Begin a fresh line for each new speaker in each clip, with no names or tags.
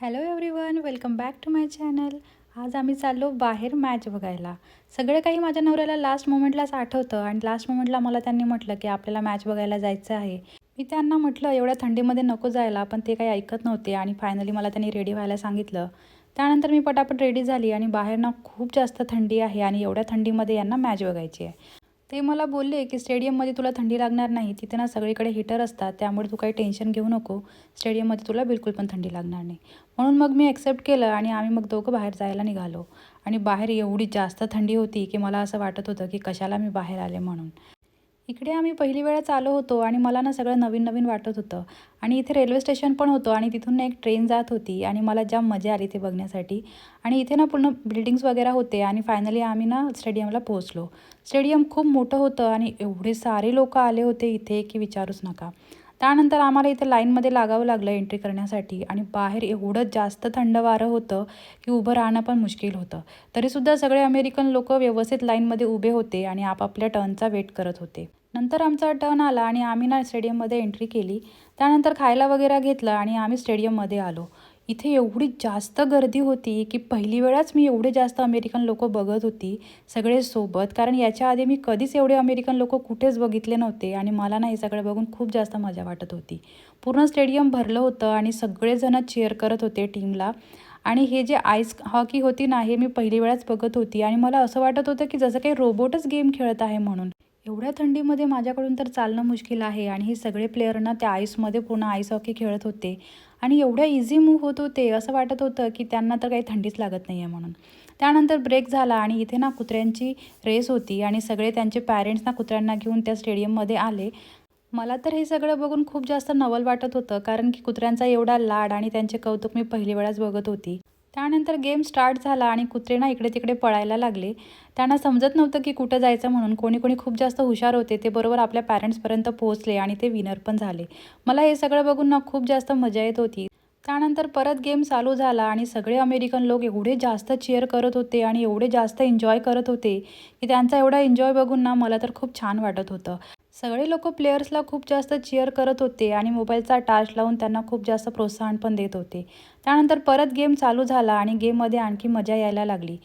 Hello everyone welcome back to my channel. आज आम्ही चाललो बाहेर मॅच बघायला. सगळं काही माझ्या नवऱ्याला लास्ट मोमेंटलाच आठवतं आणि लास्ट मोमेंटला मला त्यांनी म्हटलं की आपल्याला मॅच बघायला जायचं आहे. मी त्यांना म्हटलं एवढ्या थंडीमध्ये नको जायला पण ते काही ऐकत नव्हते आणि फायनली मला त्यांनी रेडी व्हायला सांगितलं. त्यानंतर मी पटापट रेडी झाली आणि बाहेर ना खूप जास्त थंडी आहे आणि एवढ्या थंडीमध्ये यांना मॅच बघायची आहे. ते मला बोलले की स्टेडियममध्ये तुला थंडी लागणार नाही तिथे ना सगळीकडे हीटर असतात त्यामुळे तू काही टेन्शन घेऊ नको स्टेडियममध्ये तुला बिलकुल पण थंडी लागणार नाही. म्हणून मग मी ॲक्सेप्ट केलं आणि आम्ही मग दोघं बाहेर जायला निघालो. आणि बाहेर एवढी जास्त थंडी होती की मला असं वाटत होतं की कशाला मी बाहेर आले म्हणून. इकडे आम्ही पहिली वेळाच आलो होतो आणि मला ना सगळं नवीन नवीन वाटत होतं. आणि इथे रेल्वे स्टेशन पण होतं आणि तिथून ना एक ट्रेन जात होती आणि मला जाम मजा आली ते बघण्यासाठी. आणि इथे ना पूर्ण बिल्डिंग्स वगैरे होते आणि फायनली आम्ही ना स्टेडियमला पोहोचलो. स्टेडियम खूप मोठं होतं आणि एवढे सारे लोक आले होते इथे की विचारूच नका. त्यानंतर आम्हाला इथे लाईनमध्ये लागावं लागलं एंट्री करण्यासाठी आणि बाहेर एवढं जास्त थंड वारं होतं की उभं राहणं पण मुश्किल होतं. तरीसुद्धा सगळे अमेरिकन लोक व्यवस्थित लाईनमध्ये उभे होते आणि आपापल्या टर्नचा वेट करत होते. नंतर आमचा टर्न आला आणि आम्ही ना स्टेडियममध्ये एंट्री केली. त्यानंतर खायला वगैरे घेतलं आणि आम्ही स्टेडियममध्ये आलो. इथे एवढी जास्त गर्दी होती की पहिली वेळाच मी एवढे जास्त अमेरिकन लोक बघत होती सगळे सोबत. कारण याच्या आधी मी कधीच एवढे अमेरिकन लोक कुठेच बघितले नव्हते आणि मला ना हे सगळं बघून खूप जास्त मजा वाटत होती. पूर्ण स्टेडियम भरलं होतं आणि सगळेजण चेअर करत होते टीमला आणि हे जे आईस हॉकी होती ना हे मी पहिली वेळाच बघत होती. आणि मला असं वाटत होतं की जसं काही रोबोटच गेम खेळत आहे म्हणून. एवढ्या थंडीमध्ये माझ्याकडून तर चालणं मुश्किल आहे आणि हे सगळे प्लेयर ना त्या आईसमध्ये पूर्ण आईस हॉकी खेळत होते. आणि एवढ्या इझी मूव्ह होत होते असं वाटत होतं की त्यांना तर काही थंडीच लागत नाही आहे म्हणून. त्यानंतर ब्रेक झाला आणि इथे ना कुत्र्यांची रेस होती आणि सगळे त्यांचे पॅरेंट्स ना कुत्र्यांना घेऊन त्या स्टेडियममध्ये आले. मला तर हे सगळं बघून खूप जास्त नवल वाटत होतं कारण की कुत्र्यांचा एवढा लाड आणि त्यांचे कौतुक मी पहिली वेळाच बघत होती. त्यानंतर गेम स्टार्ट झाला आणि कुत्रे ना इकडे तिकडे पळायला लागले. त्यांना समजत नव्हतं की कुठं जायचं म्हणून कोणी कोणी खूप जास्त हुशार होते ते बरोबर आपल्या पॅरेंट्सपर्यंत पोहोचले आणि ते विनर पण झाले. मला हे सगळं बघून ना खूप जास्त मजा येत होती. त्यानंतर परत गेम चालू झाला आणि सगळे अमेरिकन लोक एवढे जास्त चेअर करत होते आणि एवढे जास्त एन्जॉय करत होते की त्यांचा एवढा एन्जॉय बघून ना मला तर खूप छान वाटत होतं. सगळे लोक प्लेयर्सला खूप जास्त चेअर करत होते आणि मोबाईलचा टाच लावून त्यांना खूप जास्त प्रोत्साहन पण देत होते. त्यानंतर परत गेम चालू झाला आणि गेममध्ये आणखी मजा यायला लागली.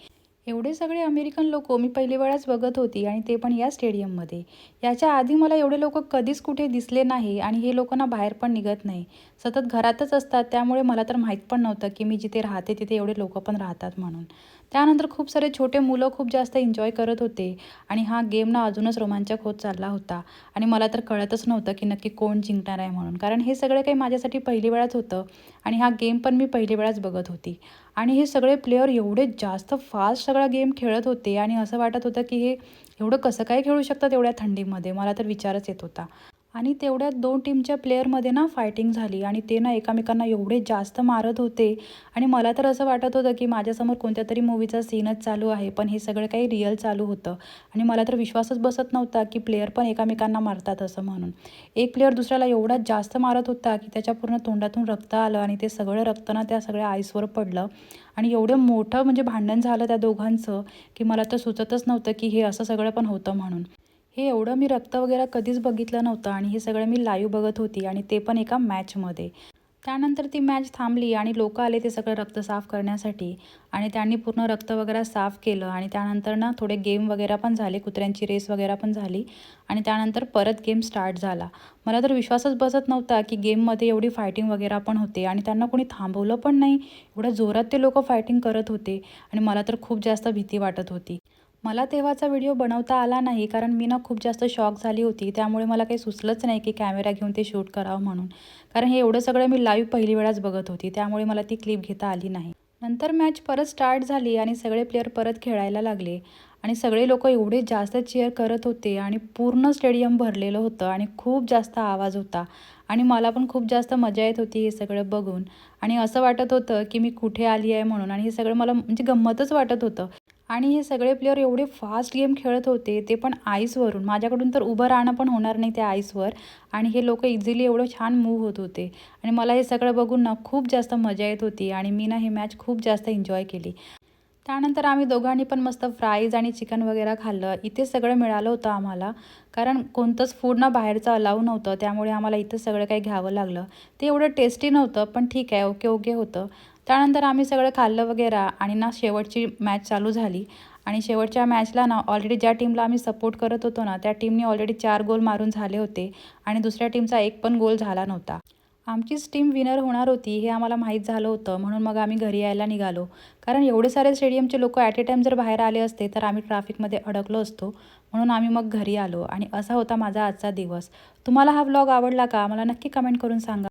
एवढे सगळे अमेरिकन लोक मी पहिली वेळाच बघत होती आणि ते पण या स्टेडियममध्ये. याच्या आधी मला एवढे लोक कधीच कुठे दिसले नाही आणि हे लोकांना बाहेर पण निघत नाही. सतत घरातच असतात त्यामुळे मला तर माहीत पण नव्हतं की मी जिथे राहते तिथे एवढे लोक पण राहतात म्हणून. त्यानंतर खूप सारे छोटे मुलं खूप जास्त एन्जॉय करत होते आणि हा गेम ना अजूनच रोमांचक होत चालला होता आणि मला तर कळतच नव्हतं की नक्की कोण जिंकणार आहे म्हणून. कारण हे सगळं काही माझ्यासाठी पहिली वेळाच होतं आणि हा गेम पण मी पहिली वेळाच बघत होती. आणि हे सगळे प्लेयर एवढे जास्त फास्ट सगळा गेम खेळत होते आणि असं वाटत होतं की हे एवढं कसं काय खेळू शकतात एवढ्या थंडीमध्ये? मला तर विचारच येत होता. आणि तेवढ्यात दोन टीमच्या प्लेअरमध्ये ना फायटिंग झाली आणि ते ना एकामेकांना एवढे जास्त मारत होते. आणि मला तर असं वाटत होतं की माझ्यासमोर कोणत्या तरी मूवीचा सीनच चालू आहे पण हे सगळं काही रिअल चालू होतं. आणि मला तर विश्वासच बसत नव्हता की प्लेअर पण एकामेकांना मारतात असं म्हणून. एक प्लेअर दुसऱ्याला एवढा जास्त मारत होता की त्याच्या पूर्ण तोंडातून रक्त आलं आणि ते सगळं रक्त ना त्या सगळ्या आईसवर पडलं. आणि एवढं मोठं म्हणजे भांडण झालं त्या दोघांचं की मला तर सुचतच नव्हतं की हे असं सगळं पण होतं म्हणून. हे एवढं मी रक्त वगैरे कधीच बघितलं नव्हतं आणि हे सगळं मी लाईव्ह बघत होती आणि ते पण एका मॅचमध्ये त्यानंतर ती मॅच थांबली आणि लोक आले ते सगळं रक्त साफ करण्यासाठी आणि त्यांनी पूर्ण रक्त वगैरे साफ केलं आणि त्यानंतर ना थोडे गेम वगैरे पण झाले कुत्र्यांची रेस वगैरे पण झाली आणि त्यानंतर परत गेम स्टार्ट झाला. मला तर विश्वासच बसत नव्हता की गेममध्ये एवढी फायटिंग वगैरे पण होते आणि त्यांना कोणी थांबवलं पण नाही. एवढ्या जोरात ते लोक फायटिंग करत होते आणि मला तर खूप जास्त भीती वाटत होती. मला तेव्हाचा व्हिडिओ बनवता आला नाही कारण मी ना खूप जास्त शॉक झाली होती. त्यामुळे मला काही सुचलंच नाही की कॅमेरा घेऊन ते शूट करावं म्हणून. कारण हे एवढं सगळं मी लाईव्ह पहिली वेळाच बघत होती. त्यामुळे मला ती क्लिप घेता आली नाही. नंतर मॅच परत स्टार्ट झाली आणि सगळे प्लेयर परत खेळायला लागले. आणि सगळे लोक एवढे जास्त चेअर करत होते आणि पूर्ण स्टेडियम भरलेलं होतं आणि खूप जास्त आवाज होता. आणि मला पण खूप जास्त मजा येत होती हे सगळं बघून. आणि असं वाटत होतं की मी कुठे आली आहे म्हणून. आणि हे सगळं मला म्हणजे गंमतच वाटत होतं. आणि हे सगळे प्लेअर एवढे फास्ट गेम खेळत होते ते पण आईसवरून माझ्याकडून तर उभं राहणं पण होणार नाही त्या आईसवर आणि हे लोक इझिली एवढं छान मूव्ह होत होते. आणि मला हे सगळं बघून ना खूप जास्त मजा येत होती आणि मी ना ही मॅच खूप जास्त एन्जॉय केली. त्यानंतर आम्ही दोघांनी पण मस्त फ्राईज आणि चिकन वगैरे खाल्लं. इथे सगळं मिळालं होतं आम्हाला. कारण कोणतंच फूड ना बाहेरचं अलाव नव्हतं. त्यामुळे आम्हाला इथं सगळं काही घ्यावं लागलं. ते एवढं टेस्टी नव्हतं पण ठीक आहे ओके ओके होतं. त्यानंतर आम्ही सगळं खाल्लं वगैरे आणि ना शेवटची मॅच चालू झाली. आणि शेवटच्या मॅचला ना ऑलरेडी ज्या टीमला आम्ही सपोर्ट करत होतो ना त्या टीमने ऑलरेडी चार गोल मारून झाले होते आणि दुसऱ्या टीमचा एक पण गोल झाला नव्हता. आमचीच टीम विनर होणार होती हे आम्हाला माहीत झालं होतं म्हणून मग आम्ही घरी यायला निघालो. कारण एवढे सारे स्टेडियमचे लोक ॲट ए टाईम जर बाहेर आले असते तर आम्ही ट्रॅफिकमध्ये अडकलो असतो. म्हणून आम्ही मग घरी आलो आणि असा होता माझा आजचा दिवस. तुम्हाला हा व्लॉग आवडला का? मला नक्की कमेंट करून सांगा.